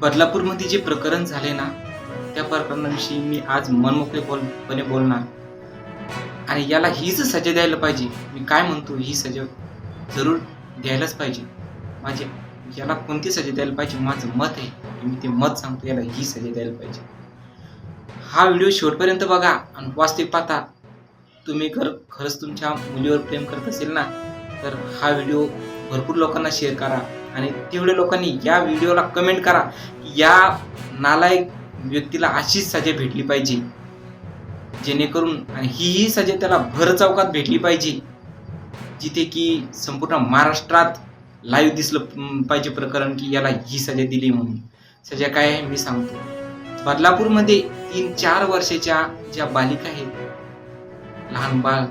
बदलापूरमध्ये जे प्रकरण झाले ना त्या प्रकरणाविषयी मी आज मनमोकळे बोलपणे बोलणार. आणि याला हीच सजा द्यायला पाहिजे. मी काय म्हणतो ही सजा जरूर द्यायलाच पाहिजे. माझे याला कोणती सजा द्यायला पाहिजे? माझं मत आहे. मी ते मत सांगतो याला ही सजा द्यायला पाहिजे. हा व्हिडिओ शेवटपर्यंत बघा आणि वास्तविक पाहता. तुम्ही खर खरंच तुमच्या मुलीवर प्रेम करत असेल ना तर हा व्हिडिओ भरपूर लोकांना शेअर करा. आणि तेवढ्या लोकांनी या व्हिडिओला कमेंट करा की या नालायक व्यक्तीला अशीच सजा भेटली पाहिजे. जेणेकरून आणि हीही सजा त्याला भर चौकात भेटली पाहिजे. जिथे की संपूर्ण महाराष्ट्रात लाईव्ह दिसलं पाहिजे प्रकरण की याला ही सजा दिली म्हणून. सजा काय आहे मी सांगतो. बदलापूरमध्ये तीन चार वर्षाच्या ज्या बालिका आहेत लहान बाळ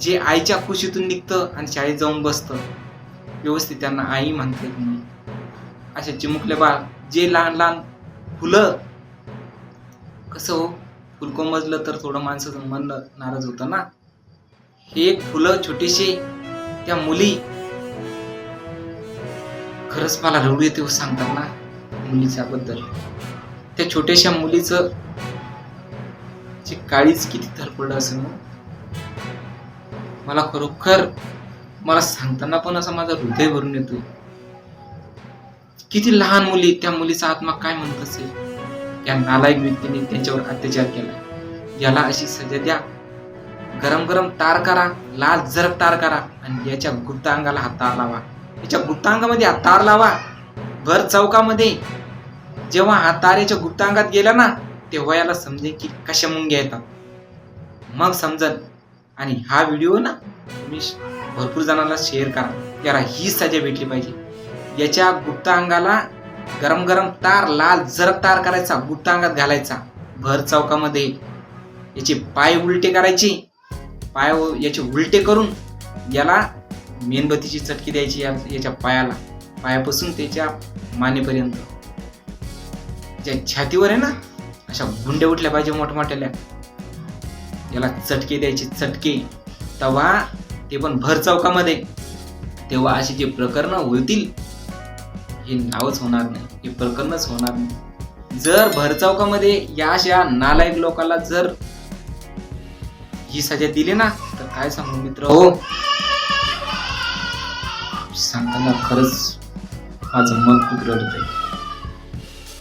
जे आईच्या खुशीतून निघतं आणि शाळेत जाऊन बसतं व्यवस्थित त्यांना आई म्हणता येत नाही अशा चिमुकले बाळ जे लहान लहान फुलं कसं हो फुल कोमजलं तर थोडं माणसाचं मन नाराज होतं ना? हे एक फुलं छोटीशी त्या मुली खरंच मला रडू येते हो सांगतात ना मुलीच्या बद्दल. त्या छोट्याशा मुलीचं जे काळीच किती धडपड असेल मला खरोखर मला सांगताना पण असा माझा हृदय भरून येतोय. किती लहान मुली त्या मुलीचा आत्मा काय म्हणत असेल त्या नालायक व्यक्तीने त्यांच्यावर अत्याचार केला. याला अशी सजा द्या. गरम गरम तार करा लाल जरक तार करा आणि याच्या गुप्तांगाला हा तार लावा. याच्या गुप्तांगामध्ये हा तार लावा. भर चौकामध्ये. जेव्हा हा तार याच्या गुप्तांगात गेला ना तेव्हा याला समजेल की कशा मुंग्या येतात. मग समजत आणि हा व्हिडिओ ना तुम्ही श- भरपूर जणांना शेअर करा. याला ही सजा भेटली पाहिजे. याच्या गुप्तांगाला गरम गरम तार लाल जरब तार करायचा गुप्तांगात घालायचा. भर चौकामध्ये. याचे पाय उलटे करायचे. पाय याचे उलटे करून याला मेणबत्तीची चटकी द्यायची याच्या पायाला. पायापासून त्याच्या मानेपर्यंत. ज्या छातीवर आहे ना अशा गुंड्या उठल्या पाहिजे मोठमोठ्याल्या. याला चटके द्यायचे चटके. तेव्हा ते पण भर चौकामध्ये. तेव्हा अशी जे प्रकरण होतील हे नावच होणार नाही. हे प्रकरणच होणार नाही. जर भर चौकामध्ये या अशा नालायक लोकांना जर ही सजा दिली ना तर काय सांगू मित्र? हो. सांगताना खरंच माझं मन खूप रडत आहे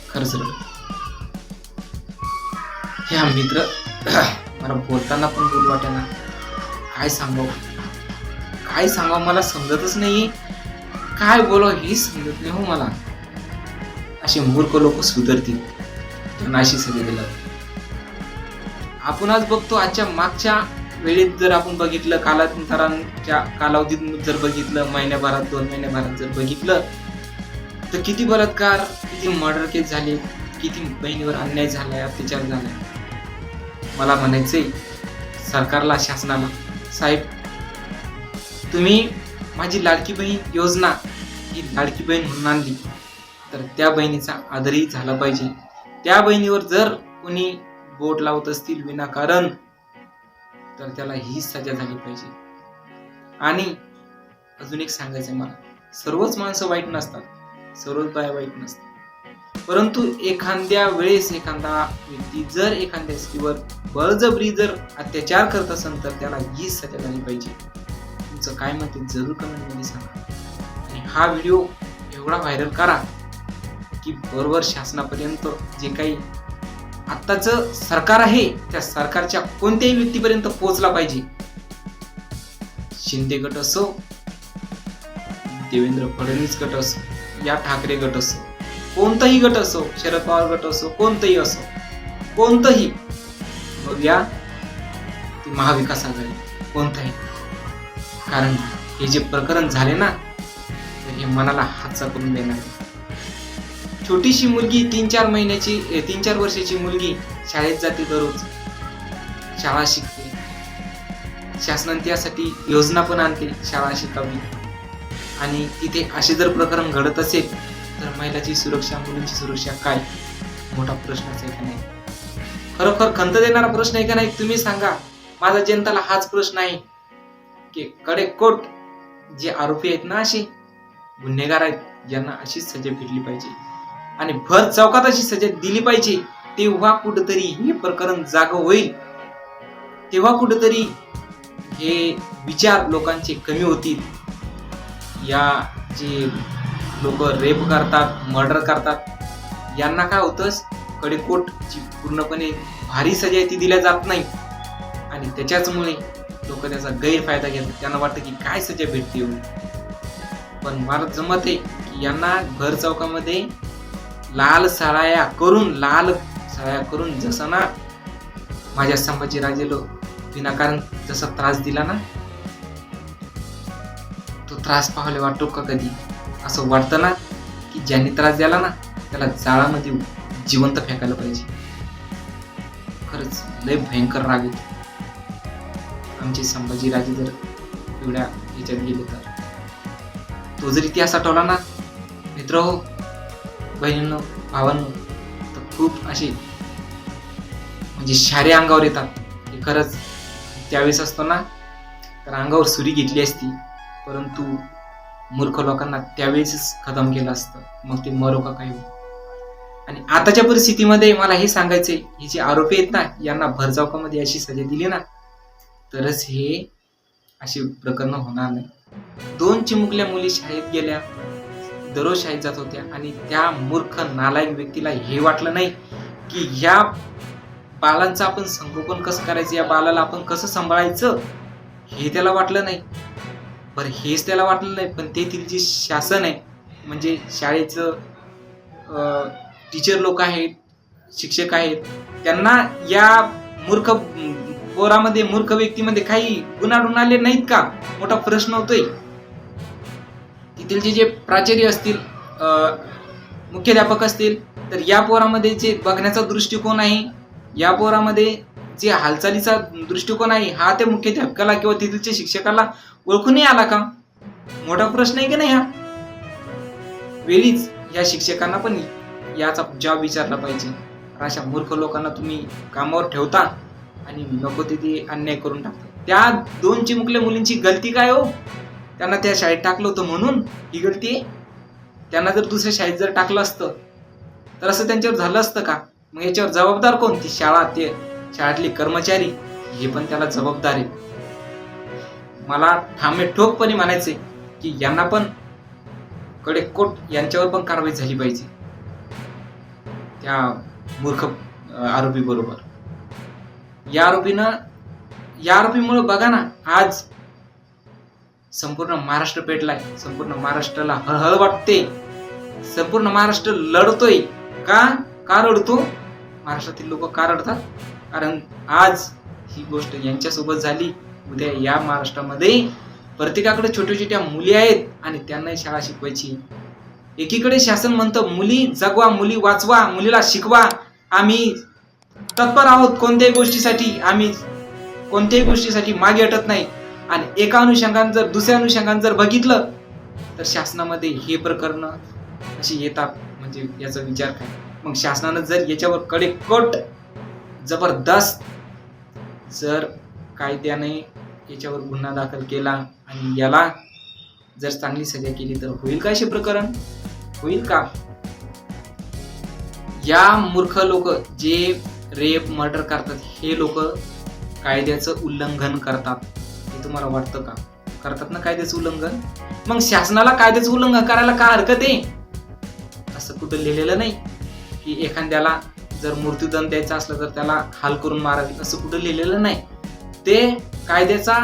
खरंच रडत ह्या मित्र मला बोलताना पण बोल वाटेना. काय सांगावं? काय सांगावं? मला समजतच नाही काय बोलावं हे समजत नाही हो मला. असे मूर्ख लोक सुधरतील. त्यांना अशी सगळी आपण आज बघतो आजच्या मागच्या वेळेत जर आपण बघितलं कालांतरांच्या कालावधीत जर बघितलं महिन्याभरात दोन महिन्याभरात जर बघितलं तर किती बलात्कार किती मर्डर केस झाले किती बहिणीवर अन्याय झालाय अत्याचार झालाय. मला म्हणायचंय सरकारला शासनाला साहेब तुम्ही माझी लाडकी बहीण योजना ही लाडकी बहीण म्हणून आणली तर त्या बहिणीचा आदरही झाला पाहिजे. त्या बहिणीवर जर कोणी बोट लावत असतील विनाकारण तर त्याला ही सजा झाली पाहिजे. आणि अजून एक सांगायचं मला सर्वच माणसं वाईट नसतात सर्वच बाया वाईट नसतात. परंतु एखाद्या वेळेस एखादा व्यक्ती जर एखाद्या स्त्रीवर बळजबरी जर अत्याचार करत असेल तर त्याला ही सजा झाली पाहिजे. तुमचं काय मत जरूर कमेंटमध्ये सांगा. आणि हा व्हिडिओ एवढा व्हायरल करा की बरोबर शासनापर्यंत जे काही आत्ताचं सरकार आहे त्या सरकारच्या कोणत्याही व्यक्तीपर्यंत पोहोचला पाहिजे. शिंदे गट असो देवेंद्र फडणवीस गट असो या ठाकरे गट असो कोणताही गट असो शरद पवार गट असो कोणतंही असो कोणतंही मग या ती महाविकास आघाडी कोणताही. कारण हे जे प्रकरण झाले ना तर हे मनाला हातचा करून देणार छोटीशी मुलगी तीन चार महिन्याची तीन चार वर्षाची मुलगी शाळेत जाते दररोज. शाळा शिकते. शासनाने त्यासाठी योजना पण आणते शाळा शिकावी. आणि तिथे असे जर प्रकरण घडत असेल तर महिलाची सुरक्षा मुलींची सुरक्षा काय? मोठा प्रश्नच आहे का नाही? खरोखर खंत देणारा प्रश्न आहे का नाही? तुम्ही सांगा. माझा जनताला हाच प्रश्न आहे की कडेकोट जे आरोपी आहेत ना असे गुन्हेगार आहेत ज्यांना अशीच सजा भेटली पाहिजे. आणि भर चौकात अशी सजा दिली पाहिजे. तेव्हा कुठंतरी हे प्रकरण जाग होईल. तेव्हा कुठंतरी हे विचार लोकांचे कमी होतील. या जे लोक रेप करतात मर्डर करतात. यांना काय होतं? कडेकोटची पूर्णपणे भारी सजा आहे ती दिल्या जात नाही. आणि त्याच्याचमुळे लोक त्याचा गैरफायदा घेतात. त्यांना वाटतं की काय सजा भेटते एवढी? पण मला जमत आहे की यांना घर चौकामध्ये लाल साळाया करून लाल साळ्या करून जसं ना माझ्या संभाजीराजेला विनाकारण जसा त्रास दिला ना तो त्रास पाहायला वाटतो का कधी? असं वाटतं ना की ज्यांनी त्रास द्याला ना त्याला जाळामध्ये जिवंत फेकायला पाहिजे. खरंच लय भयंकर राग येतो. आमचे संभाजीराजे जर एवढ्या ह्याच्यात गेले तर. तो जर इतिहास आठवला ना मित्र हो बहिणींनो भावांनो तर खूप असे म्हणजे शारे अंगावर येतात. हे खरंच त्यावेळेस असतो ना तर अंगावर सुरी घेतली असती परंतु मूर्ख लोकांना त्यावेळेसच खतम केलं असतं. मग ते मरो का काही आणि आताच्या परिस्थितीमध्ये मला हे सांगायचंय हे जे आरोपी आहेत ना यांना भरचौकामध्ये अशी सजा दिली ना तरच हे अशी प्रकरण होणार नाही. दोन चिमुकल्या मुली शाळेत गेल्या दररोज शाळेत जात होत्या आणि त्या मूर्ख नालायक व्यक्तीला हे वाटलं नाही की या बालांचं आपण संगोपन कसं करायचं या बालाला आपण कसं सांभाळायचं हे त्याला वाटलं नाही. बरं हेच त्याला वाटलं नाही पण तेथील जे शासन आहे म्हणजे शाळेचं टीचर लोक आहेत शिक्षक आहेत त्यांना या मूर्ख पोरामध्ये मूर्ख व्यक्तीमध्ये काही गुन्हा आले नाहीत का? मोठा प्रश्न होतोय. तिथील जे प्राचार्य असतील अं, मुख्याध्यापक असतील तर या पोरामध्ये जे बघण्याचा दृष्टिकोन आहे या पोरामध्ये जे हालचालीचा दृष्टिकोन आहे हा त्या मुख्याध्यापकाला किंवा तिथलच्या शिक्षकाला ओळखूनही आला का? मोठा प्रश्न आहे की नाही हा? वेळीच या शिक्षकांना पण याचा जॉब विचारला पाहिजे. अशा मूर्ख लोकांना तुम्ही कामावर ठेवता आणि नको तिथे अन्याय करून टाकता. त्या दोन चिमुकल्या मुलींची गलती काय हो? त्यांना त्या शाळेत टाकलं होतं म्हणून ही गलती आहे? त्यांना जर दुसऱ्या शाळेत जर टाकलं असतं तर असं त्यांच्यावर झालं असतं का? मग याच्यावर जबाबदार कोण? ती शाळा ते शाळेतले कर्मचारी हे पण त्याला जबाबदार आहे. मला ठामे ठोकपणे म्हणायचे की यांना पण कडे कोट यांच्यावर पण कारवाई झाली पाहिजे. त्या मूर्ख आरोपी बरोबर. या आरोपीनं या आरोपीमुळे बघा ना आज संपूर्ण महाराष्ट्र पेटलाय संपूर्ण महाराष्ट्राला हळहळ वाटते. संपूर्ण महाराष्ट्र लढतोय. का? का रडतो? महाराष्ट्रातील लोक का रडतात? कारण आज ही गोष्ट यांच्यासोबत झाली. उद्या या महाराष्ट्रामध्ये प्रत्येकाकडे छोट्या छोट्या मुली आहेत आणि त्यांनाही शाळा शिकवायची. एकीकडे शासन म्हणतं मुली जगवा मुली वाचवा मुलीला शिकवा. आम्ही तत्पर आहोत कोणत्याही गोष्टीसाठी. आम्ही कोणत्याही गोष्टीसाठी मागे हटत नाही. आणि एका अनुषंगाने जर दुसऱ्या अनुषंगाने जर बघितलं तर शासनामध्ये हे प्रकरण अशी येतात. म्हणजे याचा विचार काय? मग शासनानं जर याच्यावर कडेकट जबरदस्त जर कायद्याने याच्यावर गुन्हा दाखल केला आणि याला जर चांगली सजा केली तर होईल का असे प्रकरण? होईल का? या मूर्ख लोक जे रेप मर्डर करतात हे लोक कायद्याचं उल्लंघन करतात. हे तुम्हाला वाटतं का? करतात ना कायद्याचं उल्लंघन? मग शासनाला कायद्याचं उल्लंघन करायला का हरकत आहे? असं कुठं लिहिलेलं नाही की एखाद्याला जर मृत्यूदंड द्यायचा असला तर त्याला हाल करून मारावी असं कुठं लिहिलेलं नाही. ते कायद्याचा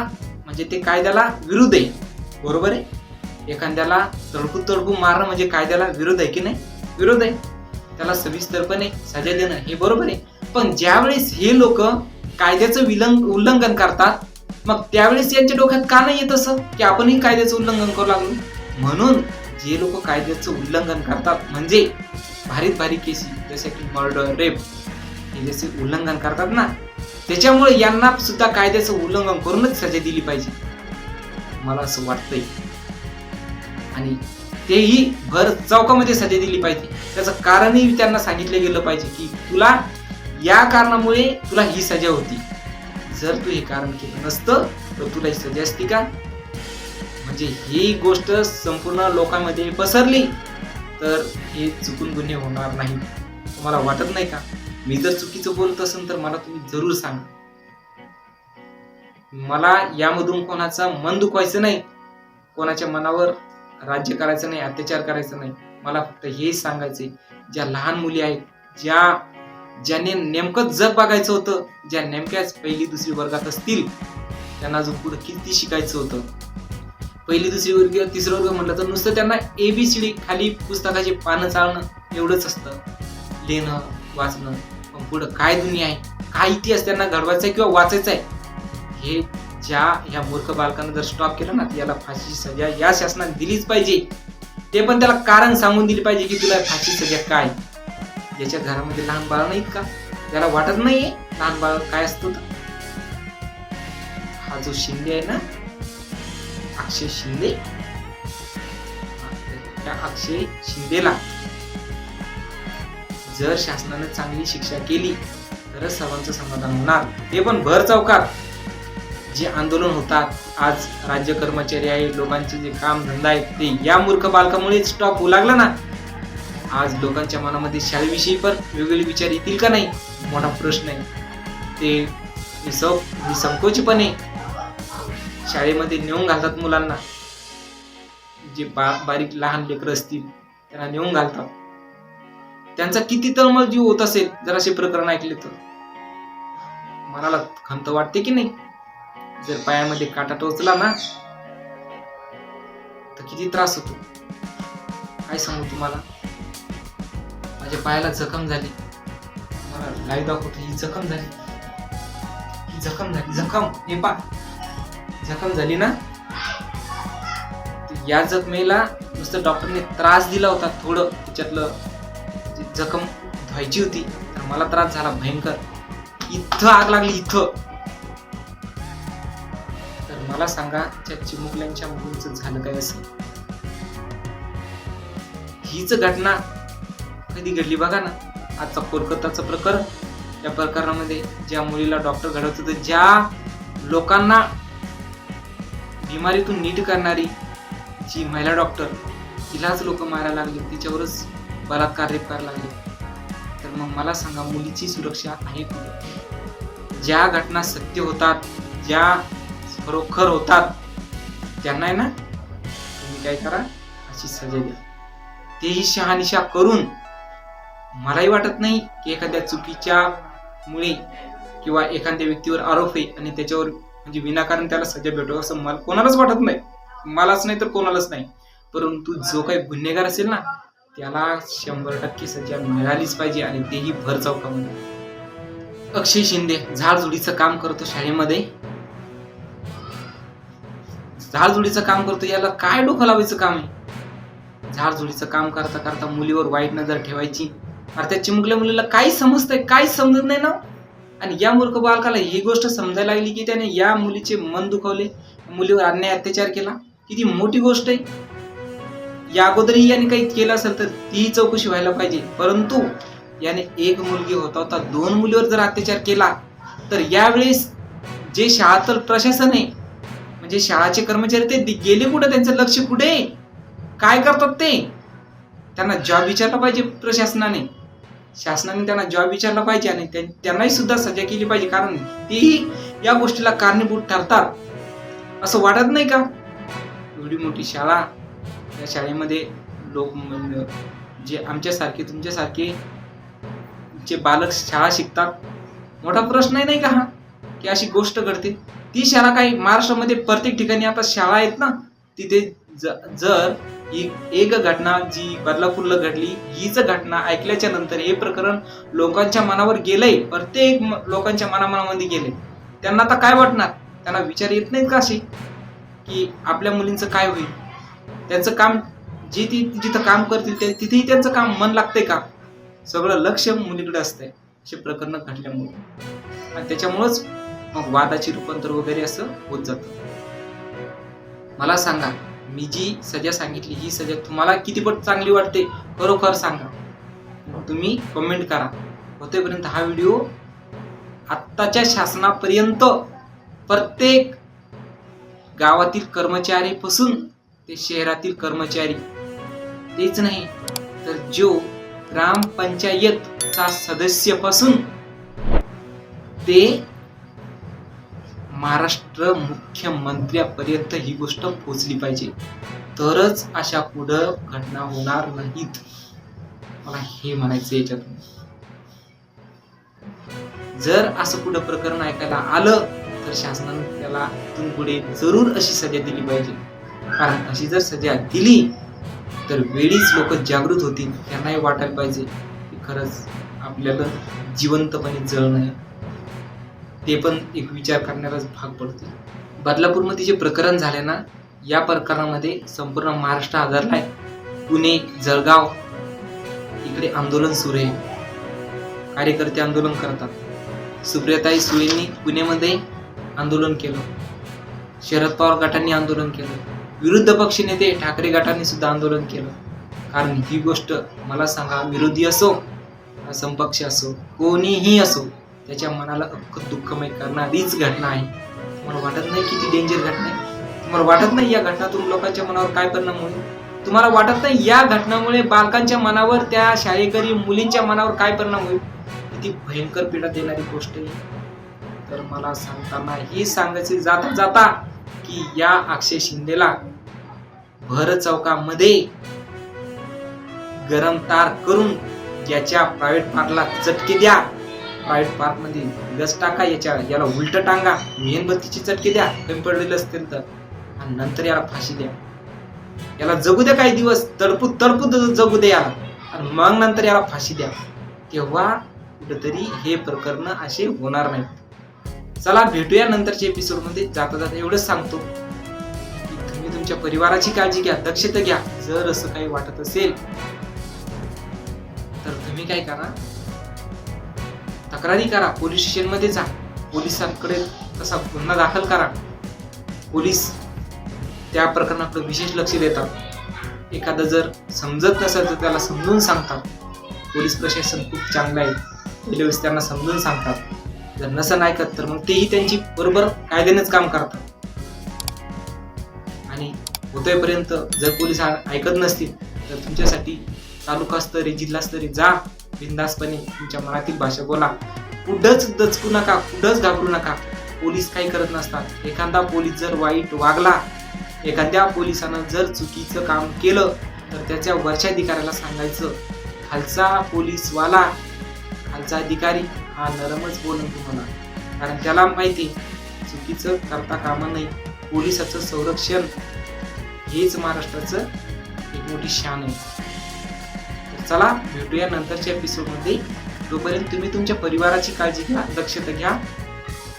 म्हणजे ते कायद्याला विरुद्ध आहे. बरोबर आहे? एखाद्याला तडकू तडकू मारणं म्हणजे कायद्याला विरोध आहे की नाही? विरोध आहे. त्याला सविस्तरपणे सजा देणं हे बरोबर आहे. पण ज्यावेळेस हे लोक कायद्याचं विलंग उल्लंघन करतात मग त्यावेळेस यांच्या डोक्यात का नाही येत असं? की आपणही कायद्याचं उल्लंघन करू लागलो? म्हणून जे लोक कायद्याचं उल्लंघन करतात म्हणजे भारीत भारी केसी जसे की मर्डर रेप हे जसे उल्लंघन करतात ना त्याच्यामुळे यांना सुद्धा कायद्याचं उल्लंघन करूनच सजा दिली पाहिजे. मला असं वाटतंय. आणि तेही भर चौकामध्ये सजा दिली पाहिजे. त्याचं कारणही त्यांना सांगितलं गेलं पाहिजे की तुला या कारणामुळे तुला ही सजा होती. जर तू हे कारण केलं नसतं तर तुला ही सजा असती का? म्हणजे ही गोष्ट संपूर्ण लोकांमध्ये पसरली तर हे चुकून गुन्हे होणार नाही. तुम्हाला वाटत नाही का? मी जर चुकीचं बोलत असेल तर मला तुम्ही जरूर सांगा. मला यामधून कोणाचा मन दुखवायचं नाही कोणाच्या मनावर राज्य करायचं नाही अत्याचार करायचं नाही. मला फक्त हे सांगायचंय ज्या लहान मुली आहेत ज्या ज्याने नेमकं जग बघायचं होतं ज्या नेमक्याच पहिली दुसरी वर्गात असतील त्यांना अजून पुढे किती शिकायचं होतं? पहिली दुसरी वर्ग तिसरं वर्ग म्हटलं तर नुसतं त्यांना एबीसीडी खाली पुस्तकाची पानं चालणं एवढंच असतं. लिहिणं वाचणं पुढं काय दुनिया आहे? काय इतिहास त्यांना घडवायचा आहे किंवा वाचायचा आहे? हे ज्या ह्या मूर्ख बालकांना जर स्टॉप केलं ना याला फाशीची सजा या शासनाने दिलीच पाहिजे. ते पण त्याला कारण सांगून दिली पाहिजे की तुला फाशी सजा काय ज्याच्या घरामध्ये लहान बाळ नाहीत का? त्याला वाटत नाहीये लहान बाळ काय असतो हा जो शिंदे आहे ना अक्षय शिंदे. त्या अक्षय शिंदेला जर शासनानं चांगली शिक्षा केली तरच सर्वांचं समाधान होणार. ते पण भर चौकात. जे आंदोलन होतात आज राज्य कर्मचारी आहे लोकांचे जे काम धंदा आहेत ते या मूर्ख बालकामुळे स्टॉप होऊ लागला ना? आज लोकांच्या मनामध्ये शाळेविषयी पण वेगवेगळे विचार येतील का नाही? मोठा प्रश्न आहे. ते सब निसंकोचपणे शाळेमध्ये नेऊन घालतात मुलांना. जे बा बारीक लहान लेकरं असतील त्यांना नेऊन घालतात. त्यांचा किती तळमळ जीव होत असेल जर असे प्रकरण ऐकले तर? मनाला खंत वाटते की नाही? जर पायामध्ये काटा टोचला ना तर किती त्रास होतो. काय सांगू तुम्हाला? माझ्या पायाला जखम झाली. मला लाईव्ह दाखवतो ही जखम झाली. ही जखम झाली. जखम हे पा जखम झाली ना? या जखमेला नुसतं डॉक्टरने त्रास दिला होता थोडं त्याच्यातलं जखम व्हायची होती तर मला त्रास झाला भयंकर. इथं आग लागली इथं. तर मला सांगा त्या चिमुकल्यांच्या मुलींचं झालं काय असं? हीच घटना कधी घडली बघा ना. आजचा कोलकाताचं प्रकरण. या प्रकरणामध्ये ज्या मुलीला डॉक्टर घडवत होतं ज्या लोकांना बिमारीतून नीट करणारी जी महिला डॉक्टर तिलाच लोक मारायला लागले. तिच्यावरच बलात्कार रेप करायला लागले. तर मग मला सांगा मुलीची सुरक्षा आहे कुठे? ज्या घटना सत्य होतात ज्या खरोखर होतात त्यांना आहे ना तुम्ही काय करा अशी सजा द्या. तेही शहानिशा करून मलाही वाटत नाही की एखाद्या चुकीच्या मुळे किंवा एखाद्या व्यक्तीवर आरोप आहे आणि त्याच्यावर म्हणजे विनाकारण त्याला सजा भेटो असं मला कोणालाच वाटत नाही. मलाच नाही तर कोणालाच नाही. परंतु जो काही गुन्हेगार असेल ना त्याला शंभर टक्के सजा मिळालीच पाहिजे आणि तेही भर चौकामध्ये. अक्षय शिंदे झाडझुडीचं काम करतो शाळेमध्ये. झाडझुडीचं काम करतो याला काय डोकं लावायचं काम आहे? झाडझुडीचं काम करता करता मुलीवर वाईट नजर ठेवायची. अरे त्या चिमुकल्या मुलीला काही समजतंय काहीच समजत नाही ना? आणि या मूर्ख बालकाला ही गोष्ट समजायला लागली की त्याने या मुलीचे मन दुखवले मुलीवर अन्याय अत्याचार केला. किती मोठी गोष्ट आहे. या अगोदरही याने काही केलं असेल तर तीही चौकशी व्हायला पाहिजे. परंतु याने एक मुलगी होता होता दोन मुलीवर जर अत्याचार केला तर यावेळेस जे शाळातलं प्रशासन आहे म्हणजे शाळाचे कर्मचारी ते गेले कुठे? त्यांचं लक्ष कुठे काय करतात ते? त्यांना जॉब विचारला पाहिजे प्रशासनाने. शासनाने त्यांना जॉब विचारला पाहिजे आणि त्यांनाही सुद्धा सजा केली पाहिजे कारण तेही या गोष्टीला कारणीभूत ठरतात. असं वाटत नाही का? एवढी मोठी शाळा त्या शाळेमध्ये लोक जे आमच्यासारखे तुमच्यासारखे जे बालक शाळा शिकतात मोठा प्रश्न आहे नाही का हा? की अशी गोष्ट घडते. ती शाळा काही महाराष्ट्रामध्ये प्रत्येक ठिकाणी आता शाळा आहेत ना तिथे ज- जर एक घटना जी बदलापूरला घडली हीच घटना ऐकल्याच्या नंतर हे प्रकरण लोकांच्या मनावर गेलंय प्रत्येक लोकांच्या मनामनामध्ये गेले त्यांना आता काय वाटणार? त्यांना विचार येत नाहीत का असे? की आपल्या मुलींचं काय होईल? त्यांचं काम जे ती जिथं काम करतील ते तिथेही त्यांचं काम मन लागतंय का? सगळं लक्ष मुलीकडे असतंय असे प्रकरण घडल्यामुळे. आणि त्याच्यामुळंच मग वादाची रूपांतर वगैरे असं होत जातं. मला सांगा मी जी सजा सांगितली ही सजा तुम्हाला कितीपट चांगली वाटते? खरोखर सांगा. तुम्ही कमेंट करा. होतेपर्यंत हा व्हिडिओ आत्ताच्या शासनापर्यंत प्रत्येक गावातील कर्मचारी पासून ते शहरातील कर्मचारी. तेच नाही तर जो ग्रामपंचायतचा सदस्यपासून ते महाराष्ट्र मुख्यमंत्र्यापर्यंत ही गोष्ट पोचली पाहिजे. तरच अशा पुढं घटना होणार नाहीत. मला हे म्हणायचं याच्यातून. जर असं पुढं प्रकरण ऐकायला आलं तर शासनाने त्याला इथून पुढे जरूर अशी सजा दिली पाहिजे. कारण अशी जर सजा दिली तर वेळीच लोक जागृत होतील. त्यांनाही वाटायला पाहिजे की खरंच आपल्याला जिवंतपणे जळणं आहे ते पण एक विचार करण्यालाच भाग पडते बदलापूरमध्ये जे प्रकरण झाले ना या प्रकरणामध्ये संपूर्ण महाराष्ट्र आदरलाय पुणे जळगाव इकडे आंदोलन सुरू आहे. कार्यकर्ते आंदोलन करतात. सुप्रियाताई सुळेंनी पुणेमध्ये आंदोलन केलं. शरद पवार गटांनी आंदोलन केलं. विरुद्ध पक्ष नेते ठाकरे गटाने सुद्धा आंदोलन केलं. कारण ही गोष्ट मला सांगा विरोधी असो संपक्ष असो कोणीही असो त्याच्या मनाला अख्ख दुःखमय करणारीच घटना आहे. तुम्हाला वाटत नाही किती डेंजर घटना आहे? तुम्हाला वाटत नाही या घटनातून लोकांच्या मनावर काय परिणाम होईल? तुम्हाला वाटत नाही या घटनामुळे बालकांच्या मनावर त्या शाळेकरी मुलींच्या मनावर काय परिणाम होईल? किती भयंकर पीडा देणारी गोष्ट आहे तर मला सांगताना ही सांगायची जाता जाता की या अक्षय शिंदेला भर चौकामध्ये गरम तार करून याच्या प्रायव्हेट पार्कला चटके द्या. प्रायव्हेट पार्कमध्ये गस टाका याच्या याला उलट टांगा मेणबत्तीची चटके द्या. कमी पडलेले असतील तर. आणि नंतर याला फाशी द्या. याला जगू द्या काही दिवस. तडपू तडपू जगू द्या याला. आणि मग नंतर याला फाशी द्या. तेव्हा कुठेतरी हे प्रकरण असे होणार नाही चला भेटूया नंतरच्या एपिसोडमध्ये जाता जाता एवढंच सांगतो. की तुम्ही तुमच्या परिवाराची काळजी घ्या दक्षता घ्या. जर असं काही वाटत असेल तर तुम्ही काय करा? तक्रारी करा. पोलीस स्टेशनमध्ये जा. पोलिसांकडे तसा गुन्हा दाखल करा. पोलीस त्या प्रकरणाकडे विशेष लक्ष देतात. एखादं जर समजत नसेल तर त्याला समजून सांगतात. पोलीस प्रशासन खूप चांगलं आहे. पहिल्या वेळेस त्यांना समजून सांगतात. जर नसन ऐकत तर मग तेही त्यांची बरोबर कायद्यानेच काम करतात. आणि होतोयपर्यंत जर पोलीस ऐकत नसतील तर तुमच्यासाठी तालुका स्तरी जिल्हा स्तरी जा बिंदासपणे तुमच्या मनातील भाषा बोला. कुठंच दचकू नका कुठंच घाबरू नका. पोलीस काही करत नसतात. एखादा पोलीस जर वाईट वागला एखाद्या पोलिसानं जर चुकीचं काम केलं तर त्याच्या वरच्या अधिकाऱ्याला सांगायचं खालचा पोलीसवाला खालचा अधिकारी हा नरमच बोलून तुम्हाला कारण त्याला माहिती चुकीचं करता कामा नाही. पोलिसाचं संरक्षण हेच महाराष्ट्राचं एक मोठी शान आहे. तर चला भेटूया नंतरच्या एपिसोडमध्ये तोपर्यंत तुम्ही तुमच्या परिवाराची काळजी घ्या दक्षता घ्या.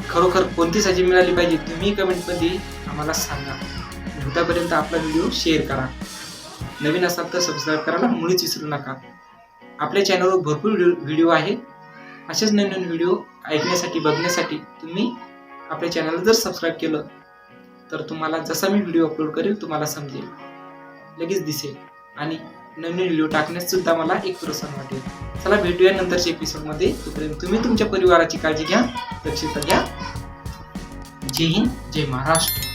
खरोखर कोणती साजी मिळाली पाहिजे तुम्ही कमेंटमध्ये आम्हाला सांगा. भेटापर्यंत आपला व्हिडिओ शेअर करा. नवीन असाल तर सबस्क्राईब करायला मुळीच विसरू नका. आपल्या चॅनलवर भरपूर व्हिडिओ व्हिडिओ आहे असेच नवीन नवीन व्हिडिओ ऐकण्यासाठी बघण्यासाठी तुम्ही आपल्या चॅनलला जर सबस्क्राईब केलं तर तुम्हाला जसा मी व्हिडिओ अपलोड करेल तुम्हाला समजेल. लगेच दिसेल. आणि नवीन व्हिडिओ टाकण्यास सुद्धा मला एक प्रोत्साहन वाटेल. चला भेटूया नंतरच्या एपिसोडमध्ये तोपर्यंत तुम्ही तुमच्या परिवाराची काळजी घ्या. दक्षता घ्या. जय हिंद जय महाराष्ट्र.